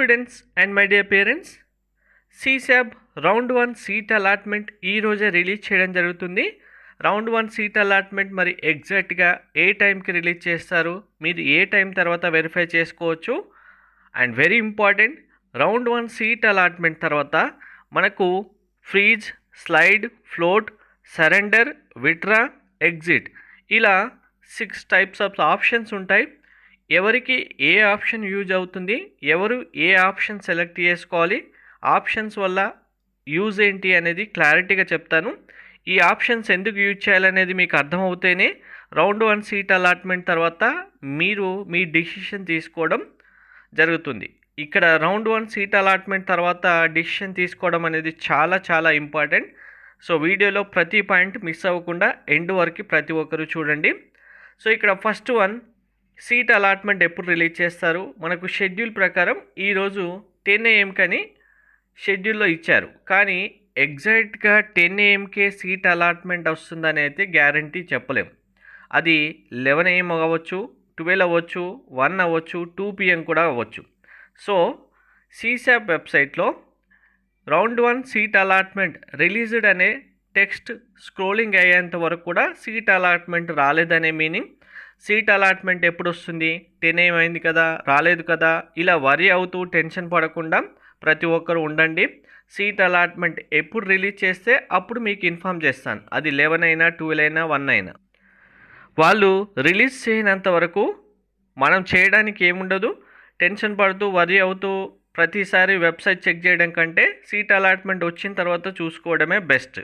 Students and my dear parents CSAB round one seat allotment ఈ రోజే release చేయడం జరుగుతుంది. రౌండ్ వన్ సీట్ అలాట్మెంట్ మరి ఎగ్జాక్ట్గా ఏ టైంకి రిలీజ్ చేస్తారు? మీరు ఏ టైం తర్వాత వెరిఫై చేసుకోవచ్చు? And very important round one seat allotment తర్వాత మనకు freeze slide float surrender withdraw exit ఇలా సిక్స్ టైప్స్ ఆఫ్ ఆప్షన్స్ ఉంటాయి. ఎవరికి ఏ ఆప్షన్ యూజ్ అవుతుంది ఎవరు ఏ ఆప్షన్ సెలెక్ట్ చేసుకోవాలి ఆప్షన్స్ వల్ల యూజ్ ఏంటి అనేది క్లారిటీగా చెప్తాను. ఈ ఆప్షన్స్ ఎందుకు యూజ్ చేయాలనేది మీకు అర్థమవుతేనే రౌండ్ వన్ సీట్ అలాట్మెంట్ తర్వాత మీరు మీ డిసిషన్ తీసుకోవడం జరుగుతుంది. ఇక్కడ రౌండ్ వన్ సీట్ అలాట్మెంట్ తర్వాత డిసిషన్ తీసుకోవడం అనేది చాలా చాలా ఇంపార్టెంట్. సో వీడియోలో ప్రతి పాయింట్ మిస్ అవ్వకుండా ఎండ్ వరకు ప్రతి ఒక్కరు చూడండి. సో ఇక్కడ ఫస్ట్ వన్ సీట్ అలాట్మెంట్ ఎప్పుడు రిలీజ్ చేస్తారు? మనకు షెడ్యూల్ ప్రకారం ఈరోజు టెన్ ఏఎంకని షెడ్యూల్లో ఇచ్చారు. కానీ ఎగ్జాక్ట్గా టెన్ ఏఎంకే సీట్ అలాట్మెంట్ వస్తుందని అయితే గ్యారంటీ చెప్పలేం. అది లెవెన్ ఏఎం అవ్వచ్చు ట్వెల్వ్ అవ్వచ్చు వన్ అవ్వచ్చు టూ పిఎం కూడా అవ్వచ్చు. సో సీసాప్ వెబ్సైట్లో round one seat allotment released అనే టెక్స్ట్ స్క్రోలింగ్ అయ్యేంత వరకు కూడా సీట్ అలాట్మెంట్ రాలేదనే మీనింగ్ సీట్ అలాట్మెంట్ ఎప్పుడు వస్తుంది టెన్ ఏమైంది కదా? రాలేదు కదా? ఇలా వరి అవుతూ టెన్షన్ పడకుండా ప్రతి ఒక్కరు ఉండండి. సీట్ అలాట్మెంట్ ఎప్పుడు రిలీజ్ చేస్తే అప్పుడు మీకు ఇన్ఫామ్ చేస్తాను. అది లెవెన్ అయినా ట్వెల్వ్ అయినా వన్ అయినా. వాళ్ళు రిలీజ్ చేయనంత వరకు మనం చేయడానికి ఏముండదు. టెన్షన్ పడుతూ వరి అవుతూ ప్రతిసారి వెబ్సైట్ చెక్ చేయడం కంటే సీట్ అలాట్మెంట్ వచ్చిన తర్వాత చూసుకోవడమే బెస్ట్.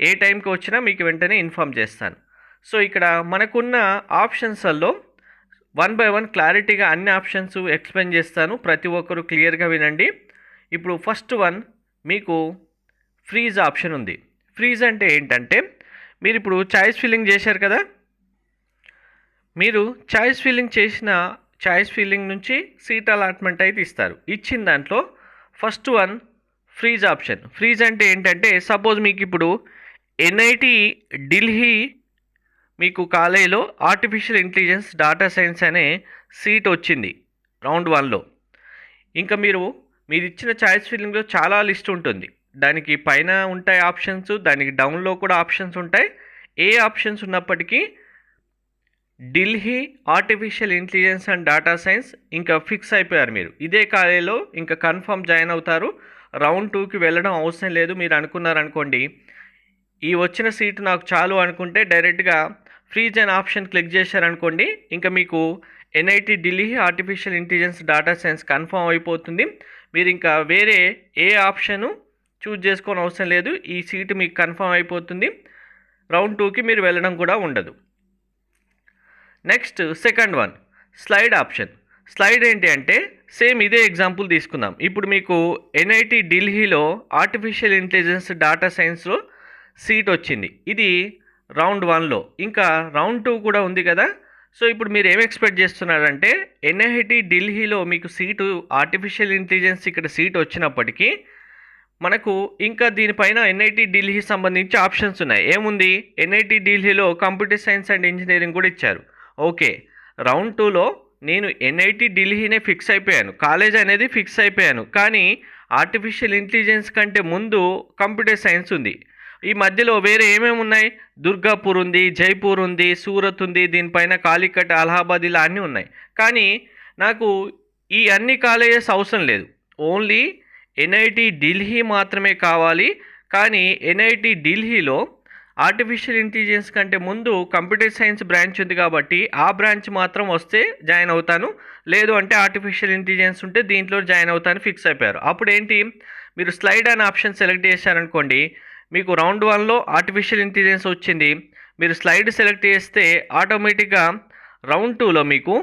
ఏ టైంకి వచ్చినా మీకు వెంటనే ఇన్ఫామ్ చేస్తాను. సో ఇక్కడ మనకున్న ఆప్షన్స్లో వన్ బై వన్ క్లారిటీగా అన్ని ఆప్షన్స్ ఎక్స్ప్లెయిన్ చేస్తాను. ప్రతి ఒక్కరు క్లియర్గా వినండి. ఇప్పుడు ఫస్ట్ వన్ మీకు ఫ్రీజ్ ఆప్షన్ ఉంది. ఫ్రీజ్ అంటే ఏంటంటే మీరు ఇప్పుడు చాయిస్ ఫిల్లింగ్ చేశారు కదా? మీరు చాయిస్ ఫిల్లింగ్ చేసిన చాయిస్ ఫిల్లింగ్ నుంచి సీట్ అలాట్మెంట్ అయితే ఇస్తారు. ఇచ్చిన దాంట్లో first one freeze option. Freeze అంటే ఏంటంటే సపోజ్ మీకు ఇప్పుడు ఎన్ఐటి ఢిల్లీ మీకు కాలేజీలో ఆర్టిఫిషియల్ ఇంటెలిజెన్స్ డాటా సైన్స్ అనే సీట్ వచ్చింది రౌండ్ వన్లో. ఇంకా మీరు మీరు ఇచ్చిన చాయిస్ ఫిల్లింగ్లో చాలా లిస్ట్ ఉంటుంది. దానికి పైన ఉంటాయి ఆప్షన్స్ దానికి డౌన్లో కూడా ఆప్షన్స్ ఉంటాయి. ఏ ఆప్షన్స్ ఉన్నప్పటికీ Delhi artificial intelligence and data science ఇంకా ఫిక్స్ అయిపోయారు మీరు. ఇదే కాలేజీలో ఇంకా కన్ఫర్మ్ జాయిన్ అవుతారు. రౌండ్ టూకి వెళ్ళడం అవసరం లేదు మీరు అనుకున్నారనుకోండి. ఈ వచ్చిన సీటు నాకు చాలు అనుకుంటే డైరెక్ట్గా ఫ్రీజ్ అనే ఆప్షన్ క్లిక్ చేశారనుకోండి ఇంకా మీకు NIT Delhi artificial intelligence data science confirm అయిపోతుంది. మీరు ఇంకా వేరే ఏ ఆప్షను చూజ్ చేసుకోని అవసరం లేదు. ఈ సీటు మీకు కన్ఫామ్ అయిపోతుంది. రౌండ్ టూకి మీరు వెళ్ళడం కూడా ఉండదు. Next second one slide option slide ఏంటి అంటే సేమ్ ఇదే ఎగ్జాంపుల్ తీసుకుందాం. ఇప్పుడు మీకు ఎన్ఐటి ఢిల్లీలో ఆర్టిఫిషియల్ ఇంటెలిజెన్స్ డాటా సైన్స్లో సీట్ వచ్చింది. ఇది రౌండ్ వన్లో. ఇంకా రౌండ్ టూ కూడా ఉంది కదా. సో ఇప్పుడు మీరు ఏం ఎక్స్పెక్ట్ చేస్తున్నారంటే ఎన్ఐటి ఢిల్లీలో మీకు సీటు ఆర్టిఫిషియల్ ఇంటెలిజెన్స్ ఇక్కడ సీట్ వచ్చినప్పటికీ మనకు ఇంకా దీనిపైన ఎన్ఐటి ఢిల్లీ సంబంధించి ఆప్షన్స్ ఉన్నాయి. ఏముంది? ఎన్ఐటి ఢిల్లీలో కంప్యూటర్ సైన్స్ అండ్ ఇంజనీరింగ్ కూడా ఇచ్చారు. ఓకే. రౌండ్ టూలో నేను ఎన్ఐటి ఢిల్లీనే ఫిక్స్ అయిపోయాను. కాలేజ్ అనేది ఫిక్స్ అయిపోయాను. కానీ ఆర్టిఫిషియల్ ఇంటెలిజెన్స్ కంటే ముందు కంప్యూటర్ సైన్స్ ఉంది. ఈ మధ్యలో వేరే ఏమేమి ఉన్నాయి? దుర్గాపూర్ ఉంది జైపూర్ ఉంది సూరత్ ఉంది దీనిపైన కాలికట్ అలహాబాద్ ఇలా అన్నీ ఉన్నాయి. కానీ నాకు ఈ అన్ని కాలేజెస్ అవసరం లేదు. ఓన్లీ ఎన్ఐటి ఢిల్లీ మాత్రమే కావాలి. కానీ ఎన్ఐటి ఢిల్లీలో ఆర్టిఫిషియల్ ఇంటెలిజెన్స్ కంటే ముందు కంప్యూటర్ సైన్స్ బ్రాంచ్ ఉంది కాబట్టి ఆ బ్రాంచ్ మాత్రం వస్తే జాయిన్ అవుతాను. లేదు అంటే ఆర్టిఫిషియల్ ఇంటెలిజెన్స్ ఉంటే దీంట్లో జాయిన్ అవుతాను ఫిక్స్ అయిపోయారు. అప్పుడు ఏంటి మీరు స్లైడ్ అనే ఆప్షన్ సెలెక్ట్ చేశారనుకోండి మీకు రౌండ్ వన్లో ఆర్టిఫిషియల్ ఇంటెలిజెన్స్ వచ్చింది. మీరు స్లైడ్ సెలెక్ట్ చేస్తే ఆటోమేటిక్గా రౌండ్ టూలో మీకు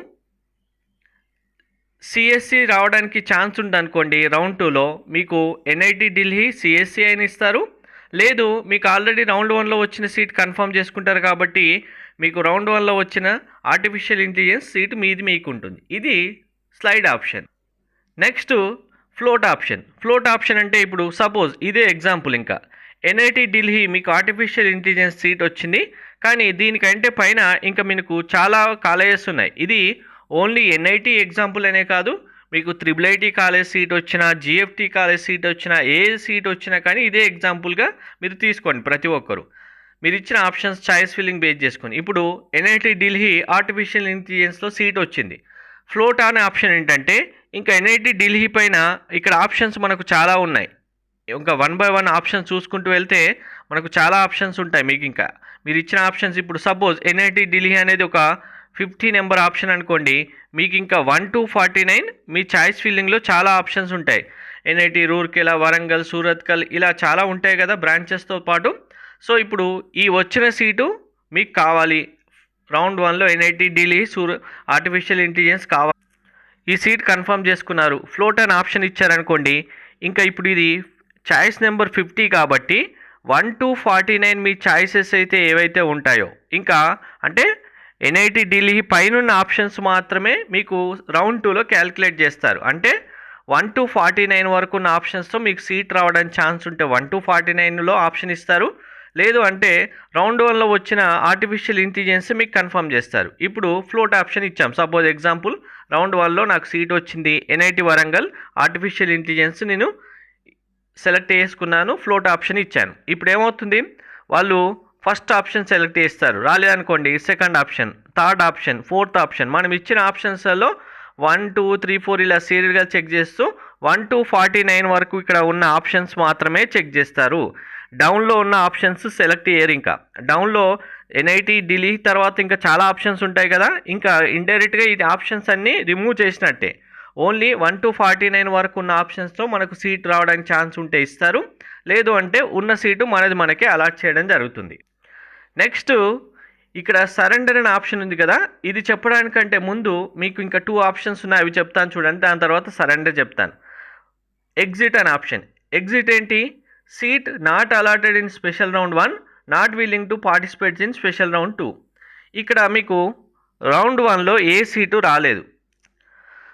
సిఎస్సి రావడానికి ఛాన్స్ ఉందనుకోండి. రౌండ్ టూలో మీకు ఎన్ఐటి ఢిల్లీ సిఎస్సి అని ఇస్తారు. లేదు మీకు ఆల్రెడీ రౌండ్ వన్లో వచ్చిన సీట్ కన్ఫర్మ్ చేసుకుంటారు కాబట్టి మీకు రౌండ్ వన్లో వచ్చిన ఆర్టిఫిషియల్ ఇంటెలిజెన్స్ సీట్ మీది మీకు ఉంటుంది ఇది slide option. Next float option. Float option అంటే ఇప్పుడు సపోజ్ ఇదే ఎగ్జాంపుల్ ఇంకా. ఎన్ఐటి ఢిల్లీ మీకు ఆర్టిఫిషియల్ ఇంటెలిజెన్స్ సీట్ వచ్చింది. కానీ దీనికంటే పైన ఇంకా మీకు చాలా కాలేజెస్ ఉన్నాయి. ఇది ఓన్లీ ఎన్ఐటి ఎగ్జాంపుల్ అనే కాదు. మీకు త్రిబుల్ ఐటీ కాలేజ్ సీట్ వచ్చినా జిఎఫ్టీ కాలేజ్ సీట్ వచ్చినా ఏ సీట్ వచ్చినా కానీ ఇదే ఎగ్జాంపుల్గా మీరు తీసుకోండి ప్రతి ఒక్కరు. మీరు ఇచ్చిన ఆప్షన్స్ చాయిస్ ఫిల్లింగ్ బేస్ చేసుకొని. ఇప్పుడు ఎన్ఐటి ఢిల్లీ ఆర్టిఫిషియల్ ఇంటెలిజెన్స్లో సీట్ వచ్చింది. ఫ్లోట్ అనే ఆప్షన్ ఏంటంటే ఇంకా ఎన్ఐటి ఢిల్లీ పైన ఇక్కడ ఆప్షన్స్ మనకు చాలా ఉన్నాయి. ఇంకా వన్ బై వన్ ఆప్షన్స్ చూసుకుంటూ వెళ్తే మనకు చాలా ఆప్షన్స్ ఉంటాయి మీకు ఇంకా. మీరు ఇచ్చిన ఆప్షన్స్ ఇప్పుడు సపోజ్ ఎన్ఐటి ఢిల్లీ అనేది ఒక ఫిఫ్టీ నెంబర్ ఆప్షన్ అనుకోండి. మీకు ఇంకా వన్ టు ఫార్టీ నైన్ మీ చాయిస్ ఫీల్డింగ్లో చాలా ఆప్షన్స్ ఉంటాయి. ఎన్ఐటి రూర్కెలా వరంగల్ సూరత్కల్ ఇలా చాలా ఉంటాయి కదా బ్రాంచెస్తో పాటు. సో ఇప్పుడు ఈ వచ్చిన సీటు మీకు కావాలి. రౌండ్ వన్లో NIT Delhi sure artificial intelligence కావాలి. ఈ సీట్ కన్ఫర్మ్ చేసుకున్నారు. ఫ్లోట్ అని ఆప్షన్ ఇచ్చారనుకోండి. ఇంకా ఇప్పుడు ఇది చాయిస్ నెంబర్ ఫిఫ్టీ కాబట్టి వన్ టు ఫార్టీ నైన్ మీ చాయిసెస్ అయితే ఏవైతే ఉంటాయో ఇంకా అంటే ఎన్ఐటి ఢిల్లీ పైనున్న ఆప్షన్స్ మాత్రమే మీకు రౌండ్ టూలో క్యాల్కులేట్ చేస్తారు. అంటే వన్ టు ఫార్టీ నైన్ వరకు ఉన్న ఆప్షన్స్తో మీకు సీట్ రావడానికి ఛాన్స్ ఉంటే వన్ టు ఫార్టీ నైన్లో ఆప్షన్ ఇస్తారు. లేదు అంటే రౌండ్ వన్లో వచ్చిన ఆర్టిఫిషియల్ ఇంటెలిజెన్స్ మీకు కన్ఫర్మ్ చేస్తారు. ఇప్పుడు ఫ్లోట్ ఆప్షన్ ఇచ్చాం. సపోజ్ ఎగ్జాంపుల్ రౌండ్ వన్లో నాకు సీట్ వచ్చింది ఎన్ఐటి వరంగల్ ఆర్టిఫిషియల్ ఇంటెలిజెన్స్ నేను సెలెక్ట్ చేసుకున్నాను ఫ్లోట్ ఆప్షన్ ఇచ్చాను. ఇప్పుడు ఏమవుతుంది వాళ్ళు ఫస్ట్ ఆప్షన్ సెలెక్ట్ చేస్తారు. రాలేదనుకోండి second option third option fourth option. మనం ఇచ్చిన ఆప్షన్స్లో వన్ టూ త్రీ ఫోర్ ఇలా సీరియల్గా చెక్ చేస్తూ వన్ టు ఫార్టీ నైన్ వరకు ఇక్కడ ఉన్న ఆప్షన్స్ మాత్రమే చెక్ చేస్తారు. డౌన్లో ఉన్న ఆప్షన్స్ సెలెక్ట్ చేయరు ఇంకా. డౌన్లో ఎన్ఐటి ఢిల్లీ తర్వాత ఇంకా చాలా ఆప్షన్స్ ఉంటాయి కదా. ఇంకా ఇండైరెక్ట్గా ఈ ఆప్షన్స్ అన్నీ రిమూవ్ చేసినట్టే. Only one two forty nine వరకు ఉన్న ఆప్షన్స్లో మనకు సీట్ రావడానికి ఛాన్స్ ఉంటే ఇస్తారు. లేదు అంటే ఉన్న సీటు మనది మనకే అలాట్ చేయడం జరుగుతుంది. నెక్స్ట్ ఇక్కడ సరెండర్ అనే ఆప్షన్ ఉంది కదా ఇది చెప్పడానికంటే ముందు మీకు ఇంకా టూ ఆప్షన్స్ ఉన్నాయి అవి చెప్తాను చూడండి దాని తర్వాత సరెండర్ చెప్తాను. ఎగ్జిట్ అనే ఆప్షన్. ఎగ్జిట్ ఏంటి? Seat not allotted in special round one not willing to participate in special round two. ఇక్కడ మీకు రౌండ్ వన్లో ఏ సీటు రాలేదు.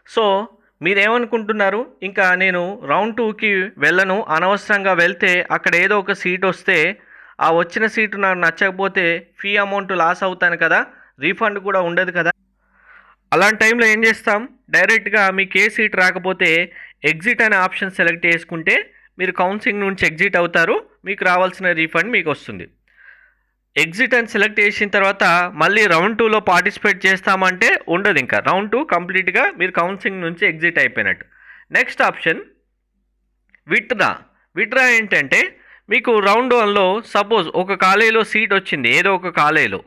సో మీరేమనుకుంటున్నారు? ఇంకా నేను రౌండ్ టూకి వెళ్ళను. అనవసరంగా వెళ్తే అక్కడ ఏదో ఒక సీట్ వస్తే ఆ వచ్చిన సీటు నాకు నచ్చకపోతే ఫీ అమౌంట్ లాస్ అవుతాను కదా. రీఫండ్ కూడా ఉండదు కదా. అలాంటి టైంలో ఏం చేస్తాం? డైరెక్ట్గా మీకు ఏ సీట్ రాకపోతే ఎగ్జిట్ అనే ఆప్షన్ సెలెక్ట్ చేసుకుంటే మీరు కౌన్సిలింగ్ నుంచి ఎగ్జిట్ అవుతారు. మీకు రావాల్సిన రీఫండ్ మీకు వస్తుంది. ఎగ్జిట్ అని సెలెక్ట్ చేసిన తర్వాత మళ్ళీ రౌండ్ టూలో పార్టిసిపేట్ చేస్తామంటే ఉండదు ఇంకా. రౌండ్ టూ కంప్లీట్గా మీరు కౌన్సిలింగ్ నుంచి ఎగ్జిట్ అయిపోయినట్టు. నెక్స్ట్ ఆప్షన్ విత్డ్రా విత్డ్రా ఏంటంటే మీకు రౌండ్ వన్లో సపోజ్ ఒక కాలేజీలో సీట్ వచ్చింది ఏదో ఒక కాలేజీలో.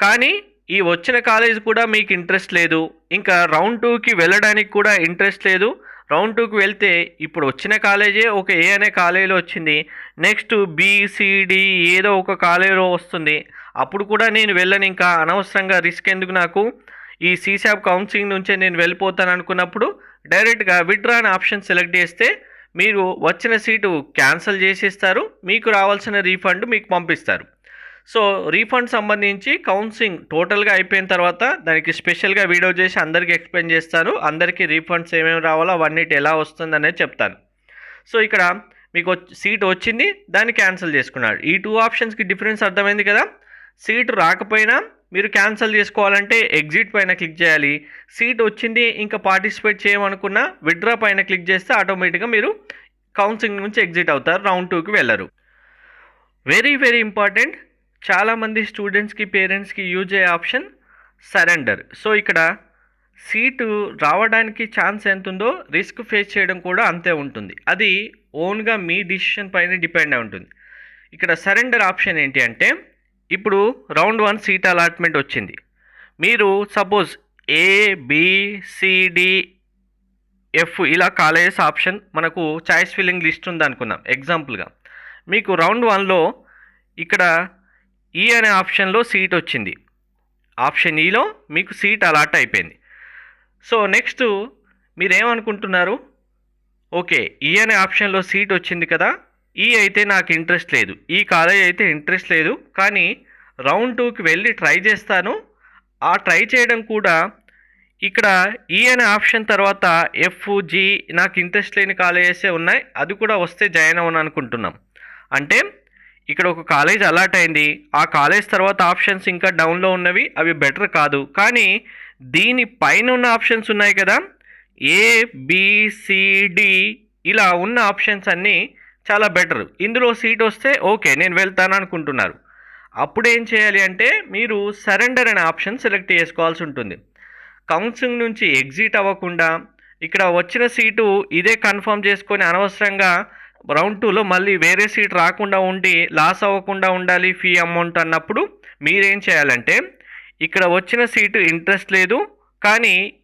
కానీ ఈ వచ్చిన కాలేజ్ కూడా మీకు ఇంట్రెస్ట్ లేదు. ఇంకా రౌండ్ టూకి వెళ్ళడానికి కూడా ఇంట్రెస్ట్ లేదు. రౌండ్ టూకి వెళ్తే ఇప్పుడు వచ్చిన కాలేజే ఒక ఏ అనే కాలేజీలో వచ్చింది. నెక్స్ట్ బీసీడి ఏదో ఒక కాలేజీలో వస్తుంది. అప్పుడు కూడా నేను వెళ్ళను. ఇంకా అనవసరంగా రిస్క్ ఎందుకు నాకు? ఈ సీసాబ్ కౌన్సిలింగ్ నుంచే నేను వెళ్ళిపోతాను అనుకున్నప్పుడు డైరెక్ట్గా విత్డ్రా అనే ఆప్షన్ సెలెక్ట్ చేస్తే మీరు వచ్చిన సీటు క్యాన్సిల్ చేసేస్తారు. మీకు రావాల్సిన రీఫండ్ మీకు పంపిస్తారు. సో రీఫండ్ సంబంధించి కౌన్సిలింగ్ టోటల్గా అయిపోయిన తర్వాత దానికి స్పెషల్గా వీడియో చేసి అందరికీ ఎక్స్ప్లెయిన్ చేస్తాను. అందరికీ రీఫండ్స్ ఏమేమి రావాలో అవన్నిటి ఎలా వస్తుంది అనేది చెప్తాను. సో ఇక్కడ మీకు సీట్ వచ్చింది దాన్ని క్యాన్సిల్ చేసుకున్నాడు. ఈ టూ ఆప్షన్స్కి డిఫరెన్స్ అర్థమైంది కదా? సీటు రాకపోయినా మీరు క్యాన్సిల్ చేసుకోవాలంటే ఎగ్జిట్ పైన క్లిక్ చేయాలి. సీట్ వచ్చింది ఇంకా పార్టిసిపేట్ చేయమనుకున్న విత్డ్రా పైన క్లిక్ చేస్తే ఆటోమేటిక్గా మీరు కౌన్సిలింగ్ నుంచి ఎగ్జిట్ అవుతారు రౌండ్ టూకి వెళ్ళరు. Very very important. చాలామంది స్టూడెంట్స్కి పేరెంట్స్కి యూజ్ అయ్యే ఆప్షన్ సరెండర్ సో ఇక్కడ సీటు రావడానికి ఛాన్స్ ఎంత ఉందో రిస్క్ ఫేస్ చేయడం కూడా అంతే ఉంటుంది. అది ఓన్గా మీ డిసిషన్ పైన డిపెండ్ అయి ఉంటుంది. ఇక్కడ సరెండర్ ఆప్షన్ ఏంటి అంటే ఇప్పుడు రౌండ్ వన్ సీట్ అలాట్మెంట్ వచ్చింది. మీరు సపోజ్ ఏ బిసిడి ఎఫ్ ఇలా కాలేజెస్ ఆప్షన్ మనకు చాయిస్ ఫిల్లింగ్ లిస్ట్ ఉంది అనుకుందాం ఎగ్జాంపుల్గా మీకు రౌండ్ వన్లో ఇక్కడ ఈ అనే ఆప్షన్లో సీట్ వచ్చింది. ఆప్షన్ ఈలో మీకు సీట్ అలాట్ అయిపోయింది. సో నెక్స్ట్ మీరేమనుకుంటున్నారు? ఓకే ఈ అనే ఆప్షన్లో సీట్ వచ్చింది కదా. ఈ అయితే నాకు ఇంట్రెస్ట్ లేదు. ఈ కాలేజ్ అయితే ఇంట్రెస్ట్ లేదు. కానీ రౌండ్ టూకి వెళ్ళి ట్రై చేస్తాను. ఆ ట్రై చేయడం కూడా ఇక్కడ ఈ అనే ఆప్షన్ తర్వాత ఎఫ్ జీ నాకు ఇంట్రెస్ట్ లేని కాలేజెసే ఉన్నాయి. అది కూడా వస్తే జాయిన్ అవ్వను అనుకుంటున్నాం. అంటే ఇక్కడ ఒక కాలేజ్ అలాట్ అయింది. ఆ కాలేజ్ తర్వాత ఆప్షన్స్ ఇంకా డౌన్లో ఉన్నవి అవి బెటర్ కాదు. కానీ దీని పైన ఉన్న ఆప్షన్స్ ఉన్నాయి కదా? ఏ బిసిడి ఇలా ఉన్న ఆప్షన్స్ అన్నీ చాలా బెటర్. ఇందులో సీట్ వస్తే ఓకే నేను వెళ్తాను అనుకుంటున్నారు. అప్పుడు ఏం చేయాలి అంటే మీరు సరెండర్ అనే ఆప్షన్ సెలెక్ట్ చేసుకోవాల్సి ఉంటుంది. కౌన్సిలింగ్ నుంచి ఎగ్జిట్ అవ్వకుండా ఇక్కడ వచ్చిన సీటు ఇదే కన్ఫర్మ్ చేసుకొని అనవసరంగా రౌండ్ టూలో మళ్ళీ వేరే సీట్ రాకుండా ఉండి లాస్ అవ్వకుండా ఉండాలి ఫీ అమౌంట్ అన్నప్పుడు మీరేం చేయాలంటే ఇక్కడ వచ్చిన సీటు ఇంట్రెస్ట్ లేదు కానీ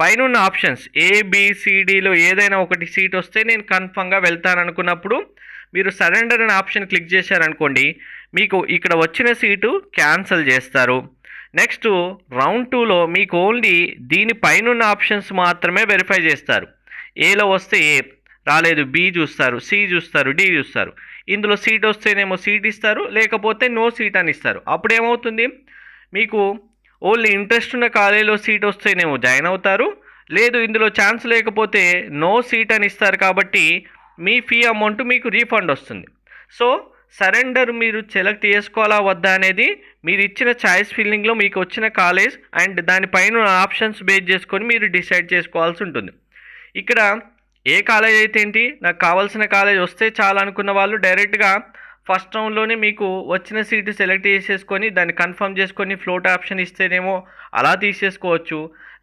పైన ఆప్షన్స్ ఏబిసిడిలో ఏదైనా ఒకటి సీట్ వస్తే నేను కన్ఫర్మ్గా వెళ్తాను అనుకున్నప్పుడు మీరు సరెండర్ అనే ఆప్షన్ క్లిక్ చేశారనుకోండి మీకు ఇక్కడ వచ్చిన సీటు క్యాన్సిల్ చేస్తారు. నెక్స్ట్ రౌండ్ టూలో మీకు ఓన్లీ దీని పైన ఆప్షన్స్ మాత్రమే వెరిఫై చేస్తారు. ఏలో వస్తే ఏ రాలేదు బి చూస్తారు సి చూస్తారు డి చూస్తారు. ఇందులో సీట్ వస్తేనేమో సీట్ ఇస్తారు లేకపోతే నో సీట్ అని ఇస్తారు. అప్పుడు ఏమవుతుంది? మీకు ఓన్లీ ఇంట్రెస్ట్ ఉన్న కాలేజీలో సీట్ వస్తేనేమో జాయిన్ అవుతారు లేదు ఇందులో ఛాన్స్ లేకపోతే నో సీట్ అని ఇస్తారు కాబట్టి మీ ఫీ అమౌంట్ మీకు రీఫండ్ వస్తుంది. సో సరెండర్ మీరు సెలెక్ట్ చేసుకోవాలా వద్దా అనేది మీరు ఇచ్చిన చాయిస్ ఫీలింగ్లో మీకు వచ్చిన కాలేజ్ అండ్ దానిపైన ఆప్షన్స్ బేస్ చేసుకొని మీరు డిసైడ్ చేసుకోవాల్సి ఉంటుంది. ఇక్కడ ఏ కాలేజ్ అయితే ఏంటి? నాకు కావాల్సిన కాలేజ్ వస్తే చాలా అనుకున్న వాళ్ళు డైరెక్ట్గా ఫస్ట్ రౌండ్లోనే మీకు వచ్చిన సీటు సెలెక్ట్ చేసేసుకొని దాన్ని కన్ఫర్మ్ చేసుకొని ఫ్లోట్ ఆప్షన్ ఇస్తేనేమో అలా తీసేసుకోవచ్చు.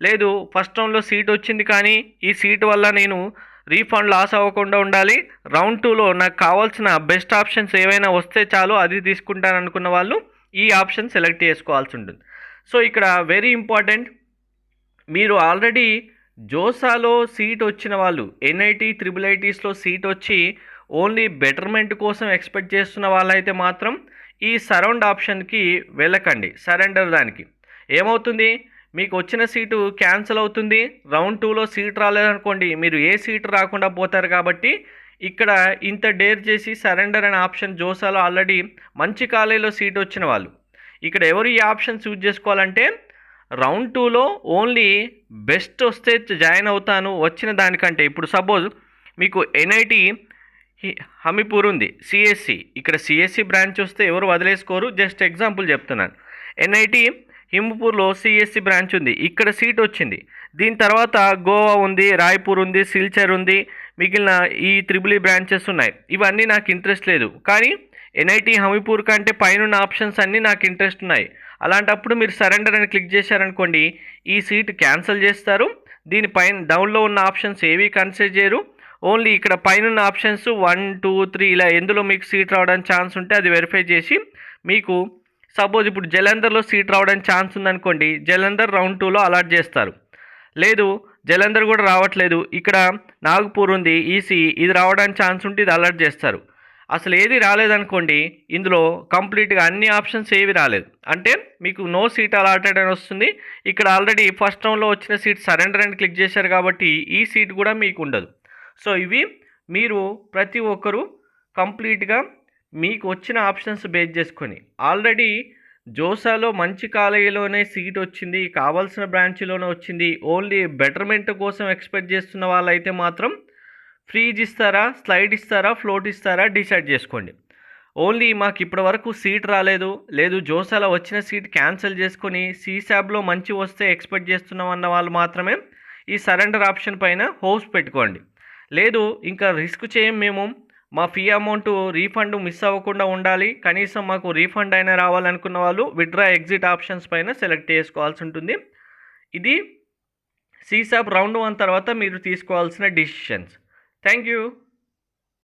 లేదు ఫస్ట్ రౌండ్లో సీట్ వచ్చింది కానీ ఈ సీట్ వల్ల నేను రీఫండ్ లాస్ అవ్వకుండా ఉండాలి. రౌండ్ టూలో నాకు కావాల్సిన బెస్ట్ ఆప్షన్స్ ఏవైనా వస్తే చాలు అది తీసుకుంటాను అనుకున్న వాళ్ళు ఈ ఆప్షన్ సెలెక్ట్ చేసుకోవాల్సి ఉంటుంది. సో ఇక్కడ వెరీ ఇంపార్టెంట్. మీరు ఆల్రెడీ జోసాలో సీట్ వచ్చిన వాళ్ళు ఎన్ఐటీ త్రిబుల్ ఐటీస్లో సీట్ వచ్చి ఓన్లీ బెటర్మెంట్ కోసం ఎక్స్పెక్ట్ చేస్తున్న వాళ్ళైతే మాత్రం ఈ సరౌండ్ ఆప్షన్కి వెళ్ళకండి సరెండర్ దానికి. ఏమవుతుంది? మీకు వచ్చిన సీటు క్యాన్సిల్ అవుతుంది రౌండ్ టూలో సీట్ రాలేదనుకోండి మీరు ఏ సీట్ రాకుండా పోతారు కాబట్టి ఇక్కడ ఇంత డేర్ చేసి సరెండర్ అనే ఆప్షన్ జోసాలో ఆల్రెడీ మంచి కాలేజీలో సీట్ వచ్చిన వాళ్ళు. ఇక్కడ ఎవరు ఈ ఆప్షన్ చూజ్ చేసుకోవాలంటే రౌండ్ టూలో ఓన్లీ బెస్ట్ వస్తే జాయిన్ అవుతాను వచ్చిన దానికంటే. ఇప్పుడు సపోజ్ మీకు ఎన్ఐటి హమీపూర్ ఉంది సిఎస్సి ఇక్కడ సిఎస్సి బ్రాంచ్ వస్తే ఎవరు వదిలేసుకోరు? జస్ట్ ఎగ్జాంపుల్ చెప్తున్నాను. ఎన్ఐటి హింపూర్లో సిఎస్సి బ్రాంచ్ ఉంది ఇక్కడ సీట్ వచ్చింది. దీని తర్వాత గోవా ఉంది రాయ్పూర్ ఉంది సిల్చర్ ఉంది మిగిలిన ఈ త్రిబుల్ ఈ బ్రాంచెస్ ఉన్నాయి. ఇవన్నీ నాకు ఇంట్రెస్ట్ లేదు. కానీ ఎన్ఐటి హమీపూర్ కంటే పైన ఆప్షన్స్ అన్నీ నాకు ఇంట్రెస్ట్ ఉన్నాయి. అలాంటప్పుడు మీరు సరెండర్ అని క్లిక్ చేశారనుకోండి ఈ సీట్ క్యాన్సిల్ చేస్తారు. దీనిపైన డౌన్లో ఉన్న ఆప్షన్స్ ఏవి కన్సిడర్ చేయరు. ఓన్లీ ఇక్కడ పైన ఆప్షన్స్ వన్ టూ త్రీ ఇలా ఎందులో మీకు సీట్ రావడానికి ఛాన్స్ ఉంటే అది వెరిఫై చేసి మీకు సపోజ్ ఇప్పుడు జలంధర్లో సీట్ రావడానికి ఛాన్స్ ఉందనుకోండి జలంధర్ రౌండ్ టూలో అలాట్ చేస్తారు. లేదు జలంధర్ కూడా రావట్లేదు. ఇక్కడ నాగపూర్ ఉంది ఈసీ ఇది రావడానికి ఛాన్స్ ఉంటే ఇది అలర్ట్ చేస్తారు. అసలు ఏది రాలేదనుకోండి ఇందులో కంప్లీట్గా అన్ని ఆప్షన్స్ ఏవి రాలేదు. అంటే మీకు నో సీట్ అలాటెడ్ అని వస్తుంది. ఇక్కడ ఆల్రెడీ ఫస్ట్ రౌండ్లో వచ్చిన సీట్ సరెండర్ అని క్లిక్ చేశారు కాబట్టి ఈ సీట్ కూడా మీకు ఉండదు. సో ఇవి మీరు ప్రతి ఒక్కరూ కంప్లీట్గా మీకు వచ్చిన ఆప్షన్స్ బేస్ చేసుకొని ఆల్రెడీ జోసాలో మంచి కాలేజీలోనే సీట్ వచ్చింది కావాల్సిన బ్రాంచ్లోనే వచ్చింది ఓన్లీ బెటర్మెంట్ కోసం ఎక్స్పెక్ట్ చేస్తున్న వాళ్ళైతే మాత్రం ఫ్రీజ్ ఇస్తారా స్లైడ్ ఇస్తారా ఫ్లోట్ ఇస్తారా డిసైడ్ చేసుకోండి. ఓన్లీ మాకు ఇప్పటి వరకు సీట్ రాలేదు. లేదు జోసాలో వచ్చిన సీట్ క్యాన్సిల్ చేసుకొని సీసాబ్లో మంచి వస్తే ఎక్స్పెక్ట్ చేస్తున్నాం అన్న వాళ్ళు మాత్రమే ఈ సరెండర్ ఆప్షన్ పైన హోప్స్ పెట్టుకోండి. లేదు ఇంకా రిస్క్ చేయం మేము. మా ఫీ అమౌంట్ రీఫండ్ మిస్ అవ్వకుండా ఉండాలి. కనీసం మాకు రీఫండ్ అయినా రావాలనుకున్న వాళ్ళు విత్డ్రా ఎగ్జిట్ ఆప్షన్స్ పైన సెలెక్ట్ చేసుకోవాల్సి ఉంటుంది. ఇది సీసాప్ రౌండ్ వన్ తర్వాత మీరు తీసుకోవాల్సిన డిసిషన్స్. Thank you.